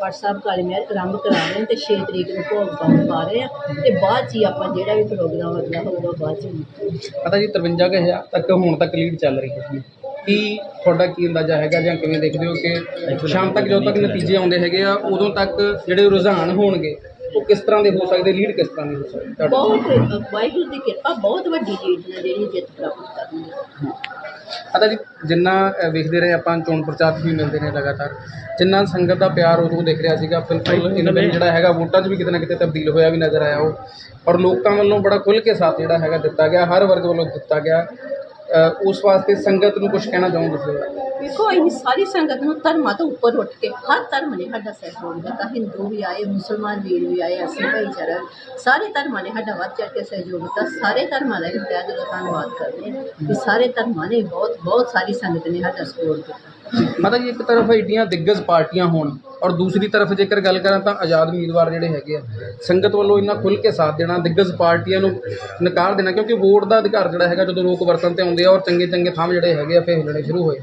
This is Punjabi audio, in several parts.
ਪਾਠ ਸਾਹਿਬ ਕਾਲੇ ਮਹਿਰ ਆਰੰਭ ਕਰਾ ਰਹੇ ਹਾਂ ਤੇ 6 ਤਰੀਕ ਨੂੰ ਭੋਗ ਪਾਉਣ ਪਾ ਰਹੇ ਆ ਤੇ ਬਾਅਦ 'ਚ ਹੀ ਆਪਾਂ ਜਿਹੜਾ ਵੀ ਪ੍ਰੋਗਰਾਮ ਅਗਲਾ ਹੋਊਗਾ ਬਾਅਦ 'ਚ। ਪਤਾ ਜੀ 53000 ਤੱਕ ਹੁਣ ਤੱਕ ਲੀਡ ਚੱਲ ਰਹੀ ਹੈ ਕੀ ਤੁਹਾਡਾ ਕੀ ਅੰਦਾਜ਼ਾ ਹੈਗਾ ਜਾਂ ਕਿਵੇਂ ਦੇਖਦੇ ਹੋ ਕਿ ਸ਼ਾਮ ਤੱਕ ਜਦੋਂ ਤੱਕ ਨਤੀਜੇ ਆਉਂਦੇ ਹੈਗੇ ਆ ਉਦੋਂ ਤੱਕ ਜਿਹੜੇ ਰੁਝਾਨ ਹੋਣਗੇ ਉਹ ਕਿਸ ਤਰ੍ਹਾਂ ਦੇ ਹੋ ਸਕਦੇ ਲੀਡ ਕਿਸ ਤਰ੍ਹਾਂ ਦੀ ਹੋ ਸਕਦੀ? ਤੁਹਾਡੇ ਬਹੁਤ ਵਾਹਿਗੁਰੂ ਦੀ ਕਿਰਪਾ ਬਹੁਤ ਵੱਡੀ ਨਾਲ ਜਿਹੜੀ ਜਿੱਤ ਪ੍ਰਾਪਤ ਕਰਨੀ ਪਤਾ ਜੀ ਜਿੰਨਾ ਵੇਖਦੇ ਰਹੇ ਆਪਾਂ ਚੋਣ ਪ੍ਰਚਾਰ 'ਚ ਵੀ ਮਿਲਦੇ ਨੇ ਲਗਾਤਾਰ। ਜਿੰਨਾ ਸੰਗਤ ਦਾ ਪਿਆਰ ਉਦੋਂ ਦਿਖ ਰਿਹਾ ਸੀਗਾ ਬਿਲਕੁਲ ਇਹਨਾਂ ਦਿਨ ਜਿਹੜਾ ਹੈਗਾ ਵੋਟਾਂ 'ਚ ਵੀ ਕਿਤੇ ਨਾ ਕਿਤੇ ਤਬਦੀਲ ਹੋਇਆ ਵੀ ਨਜ਼ਰ ਆਇਆ ਉਹ। ਔਰ ਲੋਕਾਂ ਵੱਲੋਂ ਬੜਾ ਖੁੱਲ੍ਹ ਕੇ ਸਾਥ ਜਿਹੜਾ ਹੈਗਾ ਦਿੱਤਾ ਗਿਆ ਹਰ ਵਰਗ ਵੱਲੋਂ ਦਿੱਤਾ ਗਿਆ। ਉਸ ਵਾਸਤੇ ਸੰਗਤ ਨੂੰ ਕੁਝ ਕਹਿਣਾ ਚਾਹੋਗੇ ਤੁਸੀਂ? ਵੇਖੋ ਅਸੀਂ ਸਾਰੀ ਸੰਗਤ ਨੂੰ ਧਰਮਾਂ ਤੋਂ ਉੱਪਰ ਉੱਠ ਕੇ, ਹਰ ਧਰਮ ਨੇ ਸਾਡਾ ਸਹਿਯੋਗ ਦਿੱਤਾ। ਹਿੰਦੂ ਵੀ ਆਏ, ਮੁਸਲਮਾਨ ਵੀਰ ਵੀ ਆਏ, ਅਸੀਂ ਭਾਈਚਾਰਾ ਸਾਰੇ ਧਰਮਾਂ ਨੇ ਸਾਡਾ ਵੱਧ ਚੜ੍ਹ ਕੇ ਸਹਿਯੋਗ ਦਿੱਤਾ। ਸਾਰੇ ਧਰਮਾਂ ਦਾ ਹੀ ਤਹਿ ਦਿਲੋਂ ਧੰਨਵਾਦ ਕਰਦੇ ਹਾਂ ਕਿ ਸਾਰੇ ਧਰਮਾਂ ਨੇ ਬਹੁਤ ਬਹੁਤ ਸਾਰੀ ਸੰਗਤ ਨੇ ਸਾਡਾ ਸਪੋਰਟ ਕੀਤਾ ਮਤਲਬ ਇੱਕ ਤਰਫ ਏਡੀਆਂ ਦਿੱਗਜ ਪਾਰਟੀਆਂ ਹੋਣ ਔਰ ਦੂਸਰੀ ਤਰਫ ਜੇਕਰ ਗੱਲ ਕਰਾਂ ਤਾਂ ਆਜ਼ਾਦ ਉਮੀਦਵਾਰ ਜਿਹੜੇ ਹੈਗੇ ਆ, ਸੰਗਤ ਵੱਲੋਂ ਇੰਨਾ ਖੁੱਲ੍ਹ ਕੇ ਸਾਥ ਦੇਣਾ, ਦਿੱਗਜ ਪਾਰਟੀਆਂ ਨੂੰ ਨਕਾਰ ਦੇਣਾ, ਕਿਉਂਕਿ ਵੋਟ ਦਾ ਅਧਿਕਾਰ ਜਿਹੜਾ ਹੈਗਾ ਜਦੋਂ ਲੋਕ ਵਰਤਨ ਤੇ ਆਉਂਦੇ ਆ ਔਰ ਚੰਗੇ ਚੰਗੇ ਥਾਂ ਜਿਹੜੇ ਹੈਗੇ ਆ, ਫੇਰ ਹਿੱਲਣੇ ਸ਼ੁਰੂ ਹੋਏ।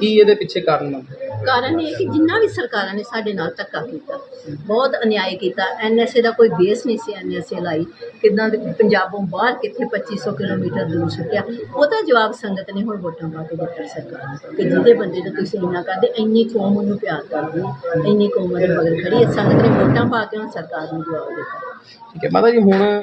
ਕੀ ਇਹਦੇ ਪਿੱਛੇ ਕਾਰਨ ਮੰਨਦੇ ਕਾਰਨ ਇਹ ਕਿ ਜਿੰਨਾ ਵੀ ਸਰਕਾਰਾਂ ਨੇ ਸਾਡੇ ਨਾਲ ਧੱਕਾ ਕੀਤਾ ਬਹੁਤ ਅਨਿਆਏ ਕੀਤਾ ਐਨਐਸਏ ਦਾ ਕੋਈ ਬੇਸ ਨਹੀਂ ਸੀ ਐਨਐਸਏ ਲਾਈ ਕਿਦਾਂ ਦੇ ਪੰਜਾਬੋਂ ਬਾਹਰ ਕਿੱਥੇ 2500 ਕਿਲੋਮੀਟਰ ਦੂਰ ਸੁੱਟਿਆ ਉਹਦਾ ਜਵਾਬ ਸੰਗਤ ਨੇ ਹੁਣ ਵੋਟਾਂ ਪਾ ਕੇ ਦਿੱਤਾ ਸਰਕਾਰ ਕਿ ਜਿਹਦੇ ਬੰਦੇ ਨੂੰ ਤੁਸੀਂ ਇੰਨਾ ਕਰਦੇ ਇੰਨੀ ਕੌਮ ਉਹਨੂੰ ਪਿਆਰ ਕਰਦੀ ਇੰਨੀ ਕੌਮ ਉਹਦੇ ਮਗਰ ਖੜੀ ਹੈ ਸੰਗਤ ਨੇ ਵੋਟਾਂ ਪਾ ਕੇ ਹੁਣ ਸਰਕਾਰ ਨੂੰ ਜਵਾਬ ਦਿੱਤਾ। ਠੀਕ ਹੈ ਮਾਤਾ ਜੀ ਹੁਣ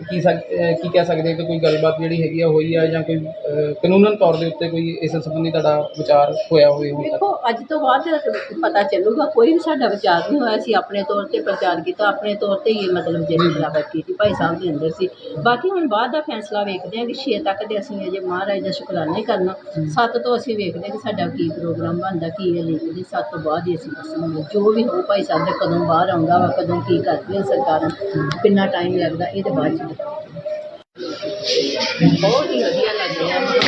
ਕੀ ਸਕ ਅ, ਕੀ ਕਹਿ ਸਕਦੇ ਕਿ ਕੋਈ ਗੱਲਬਾਤ ਜਿਹੜੀ ਹੈਗੀ ਆ ਹੋਈ ਆ ਜਾਂ ਕੋਈ ਅ, ਕਾਨੂੰਨਨ ਤੌਰ ਦੇ ਉੱਤੇ ਕੋਈ ਇਸ ਸੰਬੰਧੀ ਤੁਹਾਡਾ ਵਿਚਾਰ ਹੋਇਆ ਹੋਵੇ ਹੁਣ ਤੱਕ? ਦੇਖੋ ਅੱਜ ਤੋਂ ਬਾਅਦ ਪਤਾ ਚੱਲੂਗਾ ਕੋਈ ਵੀ ਸਾਡਾ ਵਿਚਾਰ ਨਹੀਂ ਹੋਇਆ ਸੀ ਆਪਣੇ ਤੌਰ ਤੇ ਪ੍ਰਚਾਰ ਕੀਤਾ ਆਪਣੇ ਤੌਰ ਤੇ ਹੀ ਮਤਲਬ ਜਿਹੜੀ ਪ੍ਰਾਪਤ ਕੀਤੀ ਭਾਈ ਸਾਹਿਬ ਦੇ ਅੰਦਰ ਸੀ। ਬਾਕੀ ਹੁਣ ਬਾਅਦ ਦਾ ਫੈਸਲਾ ਵੇਖਦੇ ਹਾਂ ਕਿ 6 ਤੱਕ ਦੇ ਅਸੀਂ ਅਜੇ ਮਹਾਰਾਜ ਦਾ ਸ਼ੁਕਰਾਨਾ ਹੀ ਕਰਨਾ। 7 ਤੋਂ ਅਸੀਂ ਵੇਖਦੇ ਹਾਂ ਕਿ ਸਾਡਾ ਕੀ ਪ੍ਰੋਗਰਾਮ ਬਣਦਾ ਕੀ ਇਹ ਲਿਖਦੇ 7 ਤੋਂ ਬਾਅਦ ਹੀ ਅਸੀਂ ਦੱਸਾਂਗੇ। ਜੋ ਵੀ ਹੋ ਭਾਈ ਸਾਹਿਬ ਦੇ ਕਦੋਂ ਬਾਹਰ ਆਉਂਦਾ ਵਾ ਕਦੋਂ ਕੀ ਕਰਦੇ ਕਰਦੀਆਂ ਸਰਕਾਰਾਂ ਕਿੰਨਾ ਟਾਈਮ ਲੱਗਦਾ ਇਹਦੇ ਬਾਅਦ ਚ ਬਹੁਤ ਹੀ ਵਧੀਆ ਲੱਗ ਰਿਹਾ ਮਾਹੌਲ।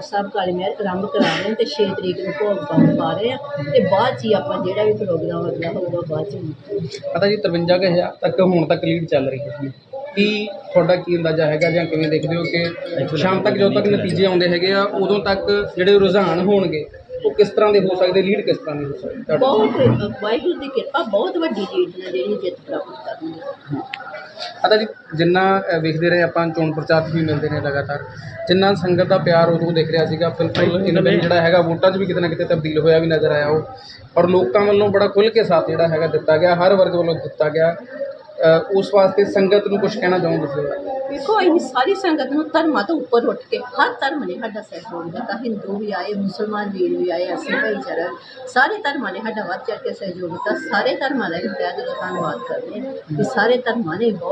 ਪਾਠ ਸਾਹਿਬ ਕਾਲੇ ਮਹਿਰ ਆਰੰਭ ਕਰਾ ਰਹੇ ਹਾਂ ਤੇ 6 ਤਰੀਕ ਨੂੰ ਭੋਗ ਪਾਉਣ ਪਾ ਰਹੇ ਆ ਤੇ ਬਾਅਦ 'ਚ ਹੀ ਆਪਾਂ ਜਿਹੜਾ ਵੀ ਪ੍ਰੋਗਰਾਮ ਅਗਲਾ ਹੋਊਗਾ ਬਾਅਦ 'ਚ। ਪਤਾ ਜੀ 53000 ਤੱਕ ਹੁਣ ਤੱਕ ਲੀਡ ਚੱਲ ਰਹੀ ਹੈ ਕੀ ਤੁਹਾਡਾ ਕੀ ਅੰਦਾਜ਼ਾ ਹੈਗਾ ਜਾਂ ਕਿਵੇਂ ਦੇਖਦੇ ਹੋ ਕਿ ਸ਼ਾਮ ਤੱਕ ਜਦੋਂ ਤੱਕ ਨਤੀਜੇ ਆਉਂਦੇ ਹੈਗੇ ਆ ਉਦੋਂ ਤੱਕ ਜਿਹੜੇ ਰੁਝਾਨ ਹੋਣਗੇ ਉਹ ਕਿਸ ਤਰ੍ਹਾਂ ਦੇ ਹੋ ਸਕਦੇ ਲੀਡ ਕਿਸ ਤਰ੍ਹਾਂ ਦੀ ਹੋ ਸਕਦੀ? ਬਹੁਤ ਵਾਹਿਗੁਰੂ ਦੀ ਕਿਰਪਾ ਬਹੁਤ ਵੱਡੀ ਲੀਡ ਨਾਲ ਜਿਹੜੀ ਜਿੱਤ ਪ੍ਰਾਪਤ ਕਰਨੀ ਪਤਾ ਜੀ ਜਿੰਨਾ ਵੇਖਦੇ ਰਹੇ ਆਪਾਂ ਚੋਣ ਪ੍ਰਚਾਰ 'ਚ ਵੀ ਮਿਲਦੇ ਨੇ ਲਗਾਤਾਰ। ਜਿੰਨਾ ਸੰਗਤ ਦਾ ਪਿਆਰ ਉਦੋਂ ਦਿਖ ਰਿਹਾ ਸੀਗਾ ਬਿਲਕੁਲ ਇਹਨਾਂ ਦਿਨ ਜਿਹੜਾ ਹੈਗਾ ਵੋਟਾਂ 'ਚ ਵੀ ਕਿਤੇ ਨਾ ਕਿਤੇ ਤਬਦੀਲ ਹੋਇਆ ਵੀ ਨਜ਼ਰ ਆਇਆ ਉਹ। ਔਰ ਲੋਕਾਂ ਵੱਲੋਂ ਬੜਾ ਖੁੱਲ੍ਹ ਕੇ ਸਾਥ ਜਿਹੜਾ ਹੈਗਾ ਦਿੱਤਾ ਗਿਆ ਹਰ ਵਰਗ ਵੱਲੋਂ ਦਿੱਤਾ ਗਿਆ। ਉਸ ਵਾਸਤੇ ਸੰਗਤ ਨੂੰ ਕੁਝ ਕਹਿਣਾ ਚਾਹੁੰਦੇ ਤੁਸੀਂ ਵੇਖੋ ਅਸੀਂ ਸਾਰੀ ਸੰਗਤ ਨੂੰ ਧਰਮਾਂ ਤੋਂ ਉੱਪਰ ਉੱਠ ਕੇ, ਹਰ ਧਰਮ ਨੇ ਸਾਡਾ ਸਹਿਯੋਗ ਦਿੱਤਾ। ਹਿੰਦੂ ਵੀ ਆਏ, ਮੁਸਲਮਾਨ ਵੀਰ ਵੀ ਆਏ, ਅਸੀਂ ਭਾਈਚਾਰਾ ਸਾਰੇ ਧਰਮਾਂ ਨੇ ਸਾਡਾ ਵੱਧ ਚੜ੍ਹ ਕੇ ਸਹਿਯੋਗ ਦਿੱਤਾ। ਸਾਰੇ ਧਰਮਾਂ ਦਾ ਹੀ ਤਹਿ ਦਿਲੋਂ ਧੰਨਵਾਦ ਕਰਦੇ ਹਾਂ। ਕਿ ਸਾਰੇ ਧਰਮਾਂ ਨੇ ਬਹੁਤ